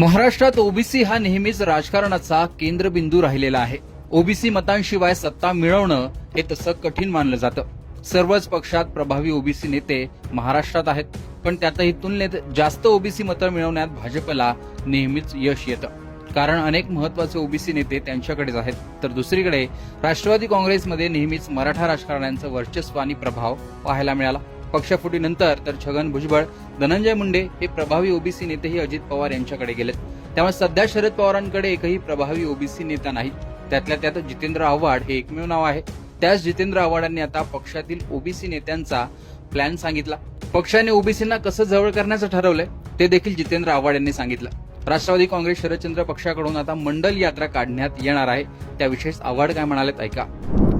महाराष्ट्रात ओबीसी हा नेहमीच राजकारणाचा केंद्रबिंदू राहिलेला आहे. ओबीसी मतांशिवाय सत्ता मिळवणं हे तसं कठीण मानलं जातं. सर्वच पक्षात प्रभावी ओबीसी नेते महाराष्ट्रात आहेत. पण त्यातही तुलनेत जास्त ओबीसी मतं मिळवण्यात भाजपला नेहमीच यश येतं. कारण अनेक महत्त्वाचे ओबीसी नेते त्यांच्याकडेच आहेत. तर दुसरीकडे राष्ट्रवादी काँग्रेसमध्ये नेहमीच मराठा राजकारण्यांचं वर्चस्व आणि प्रभाव पाहायला मिळाला. पक्षफुटीनंतर तर छगन भुजबळ धनंजय मुंडे हे प्रभावी ओबीसी नेतेही अजित पवार यांच्याकडे गेलेत. त्यामुळे सध्या शरद पवारांकडे एकही प्रभावी ओबीसी नेता नाही. त्यातल्या त्यात जितेंद्र आव्हाड हे एकमेव नाव आहे. त्याच जितेंद्र आव्हाडांनी आता पक्षातील ओबीसी नेत्यांचा प्लॅन सांगितला. पक्षाने ओबीसींना कसं जवळ करण्याचं ठरवलंय ते देखील जितेंद्र आव्हाड यांनी सांगितलं. राष्ट्रवादी काँग्रेस शरदचंद्र पक्षाकडून आता मंडल यात्रा काढण्यात येणार आहे. त्याविषयी आव्हाड काय म्हणालेत ऐका.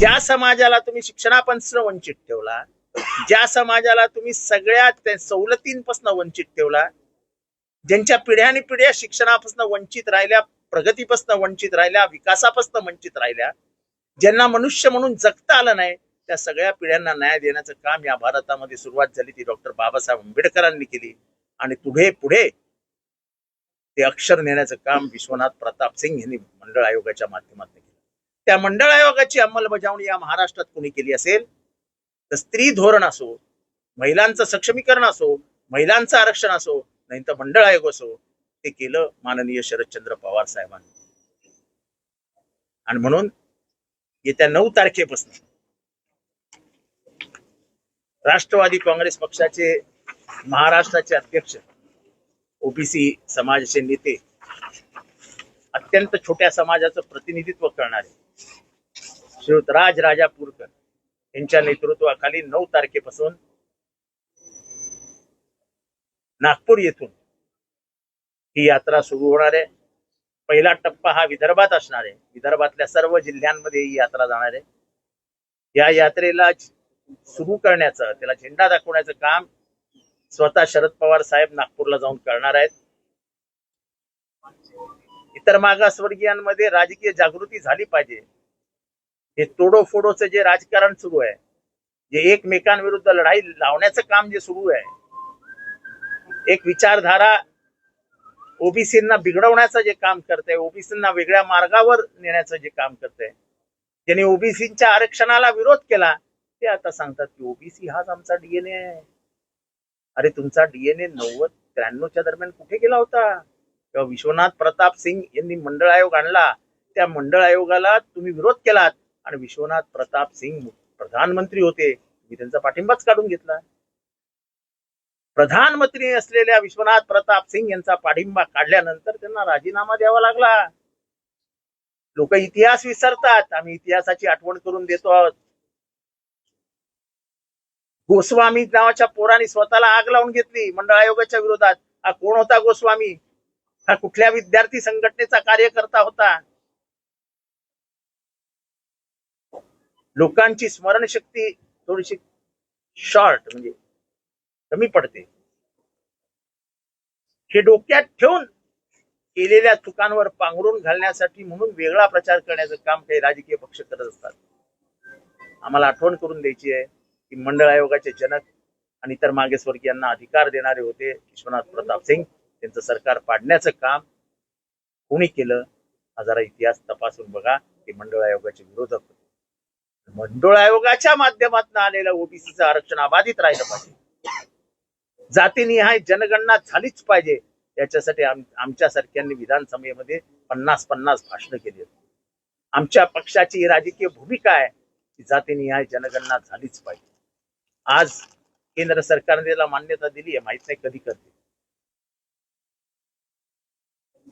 ज्या समाजाला तुम्ही शिक्षणापासून वंचित ठेवला ज्या समाजाला तुम्ही सगळ्या सवलतींपासून वंचित ठेवला ज्यांच्या पिढ्याने पिढ्या शिक्षणापासून वंचित राहिल्या प्रगतीपासून वंचित राहिल्या विकासापासून वंचित राहिल्या ज्यांना मनुष्य म्हणून जगता आलं नाही त्या सगळ्या पिढ्यांना न्याय देण्याचं काम या भारतामध्ये सुरुवात झाली ती डॉक्टर बाबासाहेब आंबेडकरांनी केली. आणि पुढे पुढे ते अक्षर नेण्याचं काम विश्वनाथ प्रताप सिंग यांनी मंडळ आयोगाच्या माध्यमातून केलं. त्या मंडळ आयोगाची अंमलबजावणी या महाराष्ट्रात कोणी केली असेल? तर स्त्री धोरण असो महिलांचं सक्षमीकरण असो महिलांचं आरक्षण असो नाही तर मंडळ आयोग असो ते केलं माननीय शरदचंद्र पवार साहेबांनी. आणि म्हणून येत्या नऊ तारखेपासून राष्ट्रवादी काँग्रेस पक्षाचे महाराष्ट्राचे अध्यक्ष ओबीसी समाजाचे नेते अत्यंत छोट्या समाजाचं प्रतिनिधित्व करणारे श्रीयुत राज राजापूरकर यांच्या नेतृत्वाखाली नऊ तारखेपासून नागपूर येथून ही यात्रा सुरू होणार आहे. पहिला टप्पा हा विदर्भात असणार आहे. विदर्भातल्या सर्व जिल्ह्यांमध्ये ही यात्रा जाणार आहे. या यात्रेला सुरू करण्याचं त्याला झेंडा दाखवण्याचं काम स्वतः शरद पवार साहेब नागपूरला जाऊन करणार आहेत. इतर मागासवर्गीयांमध्ये राजकीय जागृती झाली पाहिजे. हे तोडोफोडोचं जे राजकारण सुरू आहे जे एकमेकांविरुद्ध लढाई लावण्याचं काम जे सुरू आहे एक विचारधारा ओबीसींना बिघडवण्याचं जे काम करते ओबीसींना वेगळ्या मार्गावर नेण्याचं जे काम करते ज्यांनी ओबीसीच्या आरक्षणाला विरोध केला ते आता सांगतात की ओबीसी हाच आमचा डीएनए आहे. अरे तुमचा डीएनए नव्वद त्र्याण्णवच्या दरम्यान कुठे गेला होता? तेव्हा विश्वनाथ प्रताप सिंग यांनी मंडळ आयोग आणला. त्या मंडळ आयोगाला तुम्ही विरोध केलात. आणि विश्वनाथ प्रताप सिंग प्रधानमंत्री होते. मी त्यांचा पाठिंबाच काढून घेतला. प्रधानमंत्री असलेल्या विश्वनाथ प्रताप सिंग यांचा पाठिंबा काढल्यानंतर त्यांना राजीनामा द्यावा लागला. लोक इतिहास विसरतात. आम्ही इतिहासाची आठवण करून देतो आहोत. गोस्वामी नावाच्या पोराने स्वतःला आग लावून घेतली मंडळ आयोगाच्या विरोधात. हा कोण होता गोस्वामी? हा कुठल्या विद्यार्थी संघटनेचा कार्यकर्ता होता? लोकांची स्मरणशक्ती थोडीशी शॉर्ट म्हणजे कमी पडते. हे डोक्यात ठेवून केलेल्या चुकांवर पांघरून घालण्यासाठी म्हणून वेगळा प्रचार करण्याचं काम काही राजकीय पक्ष करत असतात. आम्हाला आठवण करून द्यायची आहे की मंडळ आयोगाचे जनक आणि इतर मागेसवर्गीयांना अधिकार देणारे होते विश्वनाथ प्रताप सिंग. त्यांचं सरकार पाडण्याचं काम कोणी केलं? हा जरा इतिहास तपासून बघा. ते मंडळ आयोगाचे विरोधक मंडळ आयोगाच्या माध्यमातून आलेलं ओबीसीचं आरक्षण अबाधित राहिलं पाहिजे. जातीनिहाय जनगणना झालीच पाहिजे. याच्यासाठी आमच्या आमच्यासारख्यांनी विधानसभेमध्ये पन्नास पन्नास भाषणं केली होती. आमच्या पक्षाची राजकीय भूमिका आहे की जातीनिहाय जनगणना झालीच पाहिजे. आज केंद्र सरकारने त्याला मान्यता दिली आहे माहीत नाही कधी करते.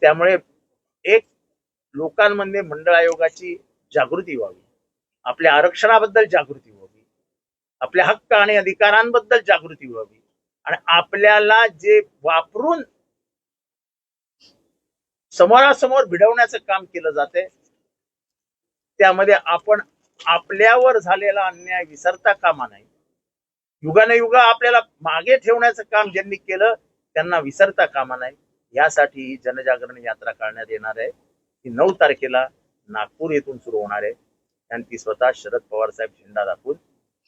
त्यामुळे एक लोकांमध्ये मंडळ आयोगाची जागृती व्हावी. आपल्या आरक्षणाबद्दल जागृती व्हावी. आपल्या हक्क आणि अधिकारांबद्दल जागृती व्हावी. आणि आपल्याला जे वापरून समोरासमोर भिडवण्याचं काम केलं जाते त्यामध्ये आपण आपल्यावर झालेला अन्याय विसरता कामा नाही युगाने युगा आपल्याला मागे ठेवण्याचं काम ज्यांनी केलं त्यांना विसरता कामा नाही यासाठी ही जनजागरण यात्रा काढण्यात येणार आहे. ती नऊ तारखेला नागपूर येथून सुरू होणार आहे. आणि ती स्वतः शरद पवार साहेब झेंडा दाखवून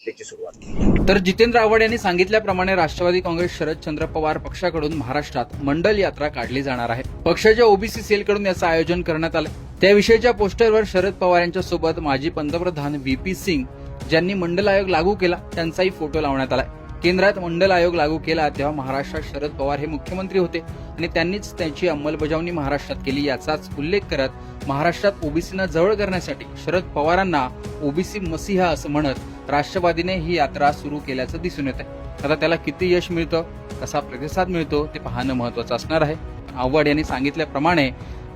त्याची सुरुवात तर जितेंद्र आव्हाड यांनी सांगितल्याप्रमाणे राष्ट्रवादी काँग्रेस शरदचंद्र पवार पक्षाकडून महाराष्ट्रात मंडल यात्रा काढली जाणार आहे. पक्षाच्या ओबीसी सेलकडून याचं आयोजन करण्यात आलं त्याविषयीच्या पोस्टरवर शरद पवार यांच्या सोबत माजी पंतप्रधान व्ही पी सिंग ज्यांनी मंडल आयोग लागू केला त्यांचाही फोटो लावण्यात आलाय. केंद्रात मंडल आयोग लागू केला तेव्हा महाराष्ट्रात शरद पवार हे मुख्यमंत्री होते. आणि त्यांनीच त्यांची अंमलबजावणी महाराष्ट्रात केली. याचाच उल्लेख करत महाराष्ट्रात ओबीसीना जवळ करण्यासाठी शरद पवारांना ओबीसी मसिहा असं म्हणत राष्ट्रवादीने ही यात्रा सुरू केल्याचं दिसून येत आहे आता त्याला किती यश मिळतं कसा प्रतिसाद मिळतो ते पाहणं महत्वाचं असणार आहे. आव्हाड यांनी सांगितल्याप्रमाणे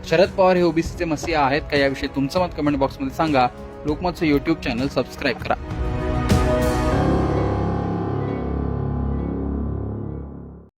शरद पवार हे ओबीसीचे मसिहा आहेत का याविषयी तुमचं मत कमेंट बॉक्समध्ये सांगा. लोकमतचं युट्यूब चॅनल सबस्क्राईब करा.